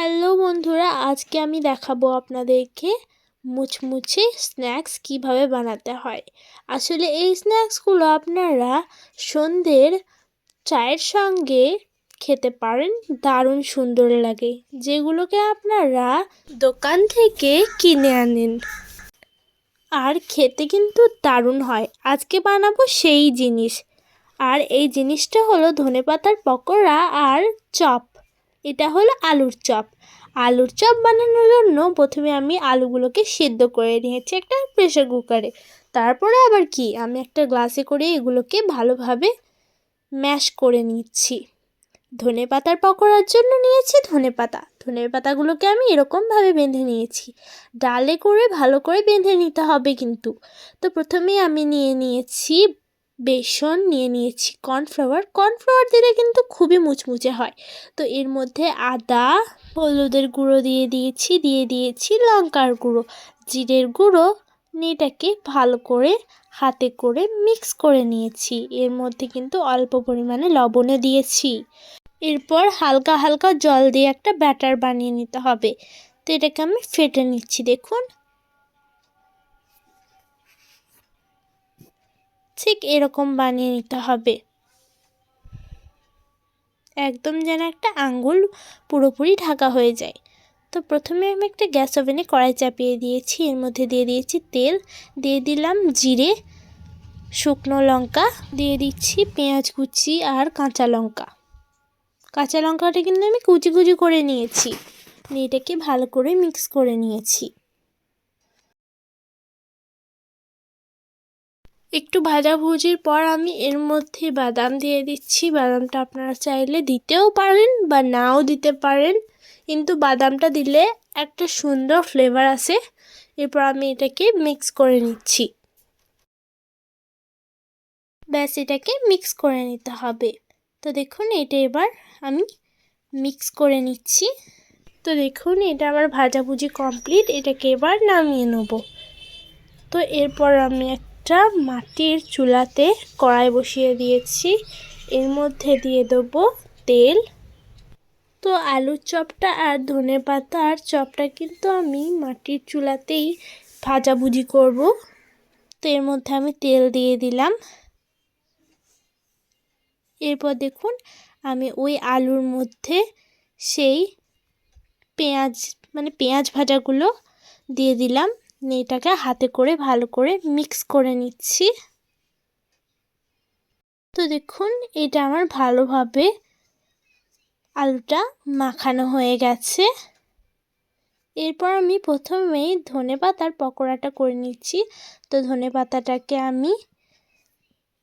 Hello বন্ধুরা, আজকে আমি দেখাবো আপনাদেরকে মুচমুচে স্ন্যাক্স কীভাবে বানাতে হয়। আসলে এই স্ন্যাক্সগুলো আপনারা সন্ধ্যের চায়ের সঙ্গে খেতে পারেন, দারুণ সুন্দর লাগে, যেগুলোকে আপনারা দোকান থেকে কিনে আনেন। আর খেতে কিন্তু দারুণ হয়। আজকে বানাবো সেই জিনিস। আর এই জিনিসটা হলো ধনেপাতার পকোড়া আর চপ। এটা হলো আলুর চপ। আলুর চপ বানানোর জন্য প্রথমে আমি আলুগুলোকে সেদ্ধ করে নিয়েছি একটা প্রেশার কুকারে। তারপরে আবার কি? আমি একটা গ্লাসে করে এগুলোকে ভালোভাবে ম্যাশ করে নিচ্ছি। ধনে পাতার পকোড়ার জন্য নিয়েছি ধনে পাতা। ধনে পাতাগুলোকে আমি এরকমভাবে বেঁধে নিয়েছি। ডালে করে ভালো করে বেঁধে নিতে হবে কিন্তু। তো প্রথমেই আমি নিয়ে নিয়েছি বেসন নিয়ে নিয়েছি কর্নফ্লাওয়ার কর্নফ্লাওয়ার দিলে কিন্তু খুবই মুচমুচে হয়। তো এর মধ্যে আদা, হলুদের গুঁড়ো দিয়ে দিয়েছি দিয়ে দিয়েছি লঙ্কার গুঁড়ো। জিরের গুঁড়ো এটাকে ভালো করে হাতে করে মিক্স করে নিয়েছি। এর মধ্যে কিন্তু অল্প পরিমাণে লবণও দিয়েছি। এরপর হালকা হালকা জল দিয়ে একটা ব্যাটার বানিয়ে নিতে হবে। তো এটাকে আমি ফেটে নিচ্ছি, দেখুন। ঠিক এরকম বানিয়ে নিতে হবে। একদম যেন একটা আঙ্গুল পুরোপুরি ঢাকা হয়ে যায়। তো প্রথমে আমি একটা গ্যাস ওভেনে কড়াই চাপিয়ে দিয়েছি। এর মধ্যে দিয়ে দিয়েছি তেল, দিয়ে দিলাম জিরে, শুকনো লঙ্কা, দিয়ে দিচ্ছি পেঁয়াজ কুচি আর কাঁচা লঙ্কা। কাঁচা লঙ্কাটা কিন্তু আমি কুচি কুচি করে নিয়েছি। এটাকে ভালো করে মিক্স করে নিয়েছি। একটু ভাজাভুজির পর আমি এর মধ্যে বাদাম দিয়ে দিচ্ছি। বাদামটা আপনারা চাইলে দিতেও পারেন বা নাও দিতে পারেন। কিন্তু বাদামটা দিলে একটা সুন্দর ফ্লেভার আসে। এরপর আমি এটাকে মিক্স করে নিচ্ছি। ব্যাস, এটাকে মিক্স করে নিতে হবে। তো দেখুন, এটা এবার আমি মিক্স করে নিচ্ছি। তো দেখুন, এটা আমার ভাজাভুজি কমপ্লিট এটাকে এবার নামিয়ে নেব। তো এরপর আমি একটা মাটির চুলাতে কড়াই বসিয়ে দিয়েছি। এর মধ্যে দিয়ে দেবো তেল। তো আলুর চপটা আর ধনে পাতা আর চপটা কিন্তু আমি মাটির চুলাতেই ভাজাভুজি করব। তো এর মধ্যে আমি তেল দিয়ে দিলাম। এরপর দেখুন, আমি ওই আলুর মধ্যে সেই পেঁয়াজ মানে পেঁয়াজ ভাজাগুলো দিয়ে দিলাম। এটাকে হাতে করে ভালো করে মিক্স করে নিচ্ছি। তো দেখুন, এটা আমার ভালোভাবে আলুটা মাখানো হয়ে গেছে। এরপর আমি প্রথমেই ধনে পাতার পকোড়াটা করে নিচ্ছি। তো ধনে পাতাটাকে আমি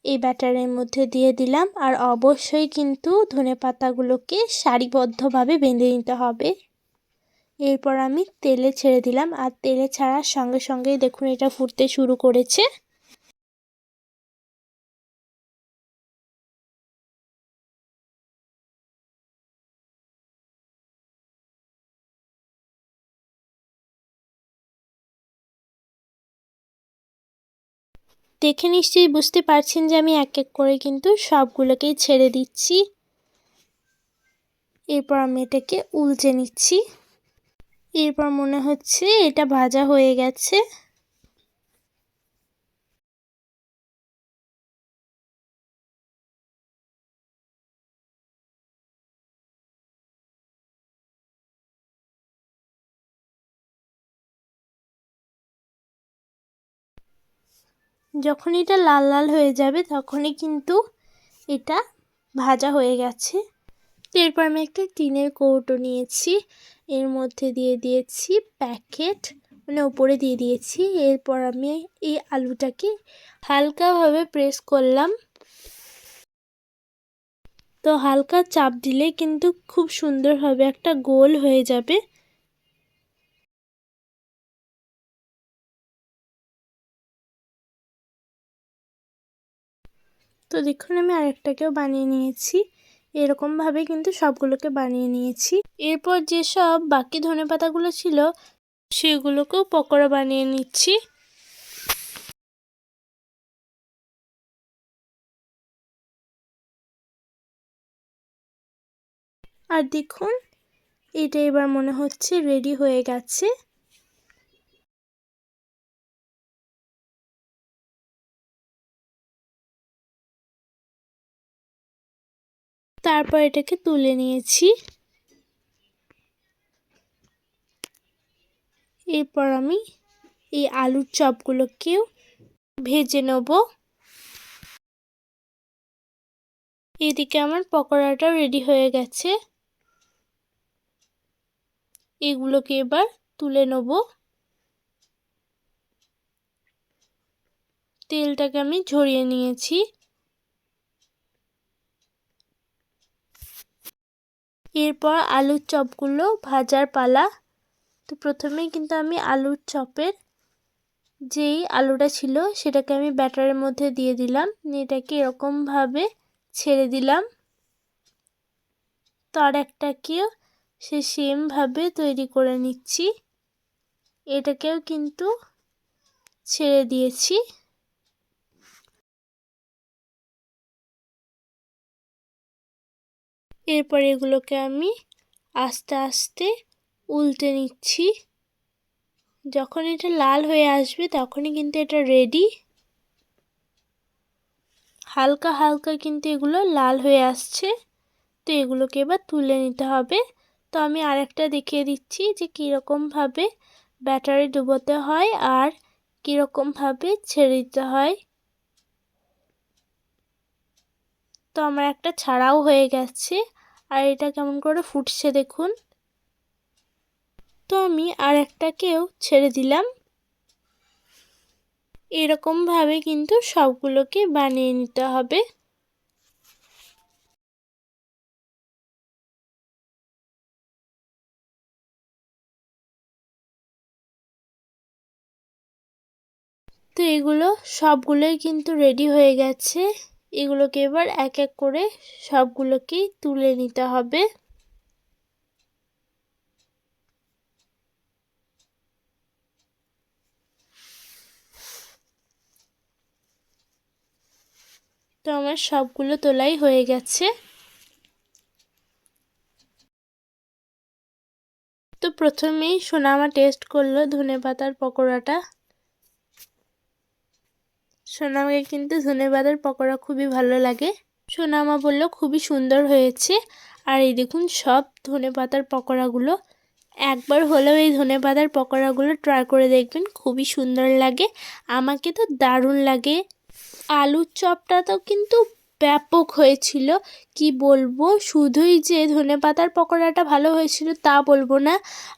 এই ব্যাটারের মধ্যে দিয়ে দিলাম। আর অবশ্যই কিন্তু ধনে পাতাগুলোকে সারিবদ্ধভাবে বেঁধে নিতে হবে। এরপর আমি তেলে ছেড়ে দিলাম। আর তেলে ছাড়ার সঙ্গে সঙ্গেই দেখুন এটা ফুটতে শুরু করেছে। দেখে নিশ্চয়ই বুঝতে পারছেন যে আমি এক এক করে কিন্তু সবগুলোকেই ছেড়ে দিচ্ছি। এরপর আমি এটাকে উলচে নিচ্ছি। এরপর মনে হচ্ছে এটা ভাজা হয়ে গেছে। যখন এটা লাল লাল হয়ে যাবে, তখনই কিন্তু এটা ভাজা হয়ে গেছে। এরপর আমি একটা টিনের কৌটো নিয়েছি। এর মধ্যে দিয়ে দিয়েছি প্যাকেট মানে ওপরে দিয়ে দিয়েছি। এরপর আমি এই আলুটাকে হালকাভাবে প্রেস করলাম। তো হালকা চাপ দিলে কিন্তু খুব সুন্দরভাবে একটা গোল হয়ে যাবে। তো দেখুন আমি আরেকটাকেও বানিয়ে নিয়েছি। এরকমভাবে কিন্তু সবগুলোকে বানিয়ে নিয়েছি। এরপর যেসব বাকি ধনে পাতাগুলো ছিল, সেগুলোকেও পকোড়া বানিয়ে নিচ্ছি। আর দেখুন, এটা এবার মনে হচ্ছে রেডি হয়ে গেছে। তারপর এটাকে তুলে নিয়েছি। এরপর আমি এই আলুর চপগুলোকেও ভেজে নেব। এদিকে আমার পকোড়াটাও রেডি হয়ে গেছে। এগুলোকে এবার তুলে নেব। তেলটাকে আমি ঝরিয়ে নিয়েছি। এরপর আলুর চপগুলো ভাজার পালা। তো প্রথমেই কিন্তু আমি আলুর চপের যেই আলুটা ছিল সেটাকে আমি ব্যাটারের মধ্যে দিয়ে দিলাম। এটাকে এরকমভাবে ছেড়ে দিলাম। তো আর একটাকেও সে সেমভাবে তৈরি করে নিচ্ছি। এটাকেও কিন্তু ছেড়ে দিয়েছি। এরপর এগুলোকে আমি আস্তে আস্তে উল্টে নিচ্ছি। যখন এটা লাল হয়ে আসবে, তখনই কিন্তু এটা রেডি হালকা হালকা কিন্তু এগুলো লাল হয়ে আসছে। তো এগুলোকে এবার তুলে নিতে হবে। তো আমি আরেকটা দেখিয়ে দিচ্ছি যে কীরকমভাবে ব্যাটারি ডুবোতে হয় আর কীরকমভাবে ছেড়ে দিতে হয়। তো আমার একটা ছাড়াও হয়ে গেছে। আর এটা কেমন করে ফুটছে দেখুন। তো আমি আর একটাকেও ছেড়ে দিলাম। এরকমভাবে কিন্তু সবগুলোকে বানিয়ে নিতে হবে। তো এগুলো সবগুলোই কিন্তু রেডি হয়ে গেছে। এগুলোকে এবার এক এক করে সবগুলোকেই তুলে নিতে হবে। তো আমার সবগুলো তোলাই হয়ে গেছে। তো প্রথমেই সোনা আমার টেস্ট করল ধনে পাতার পকোড়াটা। সোনামাকে কিন্তু ধনে পাতার পকোড়া খুবই ভালো লাগে। সোনামা বলল, খুবই সুন্দর হয়েছে। আর এই দেখুন, সব ধনে পাতার পকোড়াগুলো। একবার হলেও এই ধনে পাতার পকোড়াগুলো ট্রাই করে দেখবেন, খুবই সুন্দর লাগে। আমাকে তো দারুণ লাগে। আলুর চপটা তো কিন্তু ব্যাপক হয়েছিল। কি বলব? শুধুই যে ধনে পাতার পকোড়াটা ভালো হয়েছিল তা বলব না।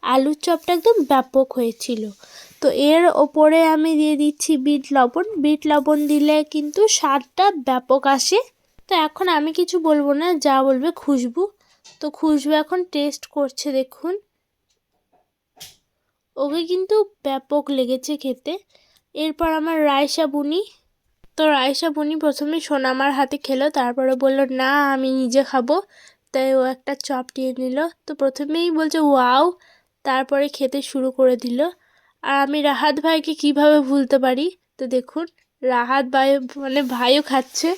আলুর চপটা একদম ব্যাপক হয়েছিল। তো এর ওপরে আমি দিয়ে দিচ্ছি বিট লবণ। বিট লবণ দিলে কিন্তু স্বাদটা ব্যাপক আসে। তো এখন আমি কিছু বলব না, যা বলবে খুশবু। তো খুশবু এখন টেস্ট করছে, দেখুন। ওকে কিন্তু ব্যাপক লেগেছে খেতে। এরপর আমার রায়সা বুনি। তো রায়সা বুনি প্রথমে সোনামার হাতে খেলো, তারপরে বলল, না, আমি নিজে খাব। তাই ও একটা চপ নিয়ে নিল। তো প্রথমেই বলছে, ওয়াও! তারপরে খেতে শুরু করে দিল। আর আমি রাহাত ভাইকে কীভাবে ভুলতে পারি? তো দেখুন রাহাত ভাই মানে ভাইও খাচ্ছে।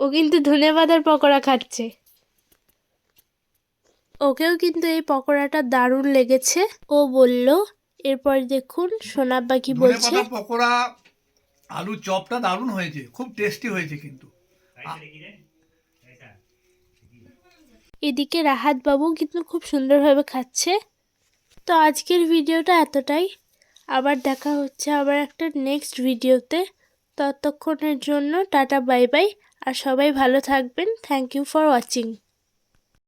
ও কিন্তু ধনে পাতার পকোড়া খাচ্ছে। ওকেও কিন্তু এই পকোড়াটা দারুণ লেগেছে। ও বলল এরপর দেখুন সোনাব্বা কি বলছে। পকোড়া আলু চপটা দারুণ হয়েছে খুব টেস্টি হয়েছে কিন্তু। এদিকে রাহাত বাবু কিন্তু খুব সুন্দরভাবে খাচ্ছে। তো আজকের ভিডিওটা এতটাই। আবার দেখা হচ্ছে আবার একটা নেক্সট ভিডিওতে। ততক্ষণের জন্য টাটা বাই বাই আর সবাই ভালো থাকবেন। Thank you for watching